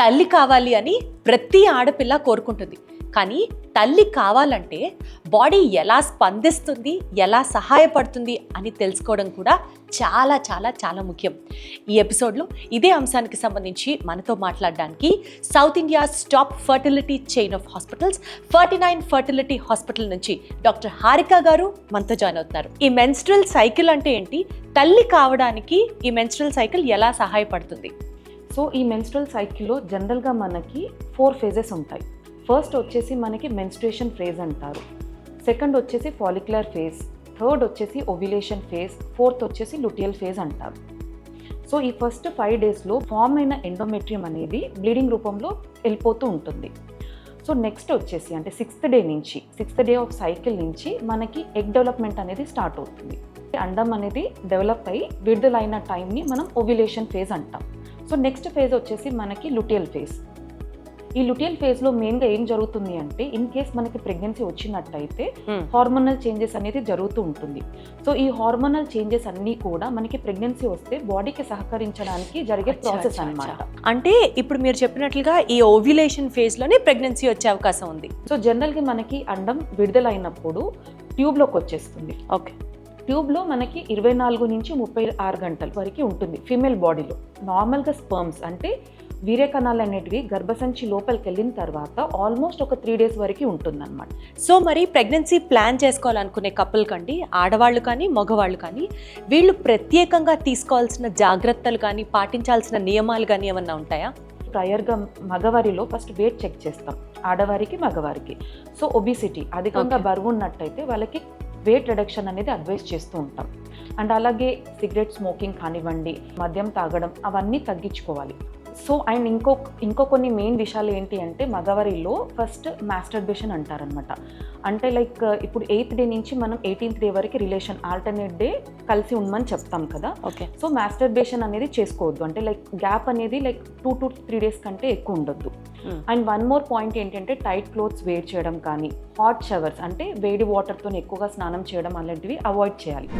తల్లి కావాలి అని ప్రతి ఆడపిల్ల కోరుకుంటుంది. కానీ తల్లి కావాలంటే బాడీ ఎలా స్పందిస్తుంది ఎలా సహాయపడుతుంది అని తెలుసుకోవడం కూడా చాలా చాలా చాలా ముఖ్యం. ఈ ఎపిసోడ్లో ఇదే అంశానికి సంబంధించి మనతో మాట్లాడడానికి South India stop fertility chain of hospitals Ferty nine fertility hospital నుంచి డాక్టర్ హారిక గారు మనతో జాయిన్ అవుతున్నారు. ఈ మెన్స్ట్రల్ సైకిల్ అంటే ఏంటి? తల్లి కావడానికి ఈ మెన్స్ట్రల్ సైకిల్ ఎలా సహాయపడుతుంది? సో ఈ మెన్స్ట్రల్ సైకిల్లో జనరల్గా మనకి ఫోర్ ఫేజెస్ ఉంటాయి. ఫస్ట్ వచ్చేసి మనకి మెన్స్ట్రేషన్ ఫేజ్ అంటారు. సెకండ్ వచ్చేసి ఫాలిక్యులర్ ఫేజ్ థర్డ్ వచ్చేసి ఓవ్యులేషన్ ఫేజ్ ఫోర్త్ వచ్చేసి లుటియల్ ఫేజ్ అంటారు. సో ఈ ఫస్ట్ ఫైవ్ డేస్లో ఫామ్ అయిన ఎండోమెట్రియం అనేది బ్లీడింగ్ రూపంలో వెళ్ళిపోతూ ఉంటుంది. సో నెక్స్ట్ వచ్చేసి అంటే సిక్స్త్ డే నుంచి సిక్స్త్ డే ఆఫ్ సైకిల్ నుంచి మనకి ఎగ్ డెవలప్మెంట్ అనేది స్టార్ట్ అవుతుంది. అండం అనేది డెవలప్ అయ్యి విడుదలైన టైంని మనం ఓవ్యులేషన్ ఫేజ్ అంటాం. సో నెక్స్ట్ ఫేజ్ వచ్చేసి మనకి లుటియల్ ఫేజ్ ఈ లుటియల్ ఫేజ్లో మెయిన్గా ఏం జరుగుతుంది అంటే ఇన్ కేస్ మనకి ప్రెగ్నెన్సీ వచ్చినట్టయితే హార్మోనల్ చేంజెస్ అనేది జరుగుతూ ఉంటుంది. సో ఈ హార్మోనల్ చేంజెస్ అన్నీ కూడా మనకి ప్రెగ్నెన్సీ వస్తే బాడీకి సహకరించడానికి జరిగే ప్రాసెస్ అచ్చా. అంటే ఇప్పుడు మీరు చెప్పినట్లుగా ఈ ఓవ్యులేషన్ ఫేజ్లోనే ప్రెగ్నెన్సీ వచ్చే అవకాశం ఉంది. సో జనరల్గా మనకి అండం విడుదలైనప్పుడు ట్యూబ్లోకి వచ్చేస్తుంది. ఓకే. ట్యూబ్లో మనకి ఇరవై నాలుగు నుంచి ముప్పై ఆరు గంటల వరకు ఉంటుంది ఫీమేల్ బాడీలో. నార్మల్గా స్పర్మ్స్ అంటే వీర్యకణాలు అనేటివి గర్భసంచి లోపలికి వెళ్ళిన తర్వాత ఆల్మోస్ట్ ఒక త్రీ డేస్ వరకు ఉంటుందన్నమాట. సో మరి ప్రెగ్నెన్సీ ప్లాన్ చేసుకోవాలనుకునే కపుల్ కండి ఆడవాళ్ళు కానీ మగవాళ్ళు కానీ వీళ్ళు ప్రత్యేకంగా తీసుకోవాల్సిన జాగ్రత్తలు కానీ పాటించాల్సిన నియమాలు కానీ ఏమన్నా ఉంటాయా? ప్రయర్గా మగవారిలో ఫస్ట్ వెయిట్ చెక్ చేస్తాం ఆడవారికి మగవారికి. సో ఒబిసిటీ అధికంగా. బరువు ఉన్నట్టయితే వాళ్ళకి వెయిట్ రిడక్షన్ అనేది అడ్వైస్ చేస్తూ ఉంటాం. అండ్ అలాగే సిగరెట్ స్మోకింగ్ కానివ్వండి మద్యం తాగడం అవన్నీ తగ్గించుకోవాలి. సో అండ్ ఇంకో ఇంకో కొన్ని మెయిన్ విషయాలు ఏంటి అంటే మగవారిలో ఫస్ట్ మాస్టర్బేషన్ అంటారనమాట అంటే లైక్ ఇప్పుడు ఎయిత్ డే నుంచి మనం ఎయిటీన్త్ డే వరకు రిలేషన్ ఆల్టర్నేట్ డే కలిసి ఉండమని చెప్తాం కదా. ఓకే. సో మాస్టర్బేషన్ అనేది చేసుకోవద్దు. అంటే లైక్ గ్యాప్ అనేది like two to three days కంటే ఎక్కువ ఉండొద్దు. Hmm. And one more point ఏంటంటే టైట్ క్లోత్స్ వేర్ చేయడం కానీ హాట్ షవర్స్ అంటే వేడి వాటర్తో ఎక్కువగా స్నానం చేయడం అలాంటివి అవాయిడ్ చేయాలి.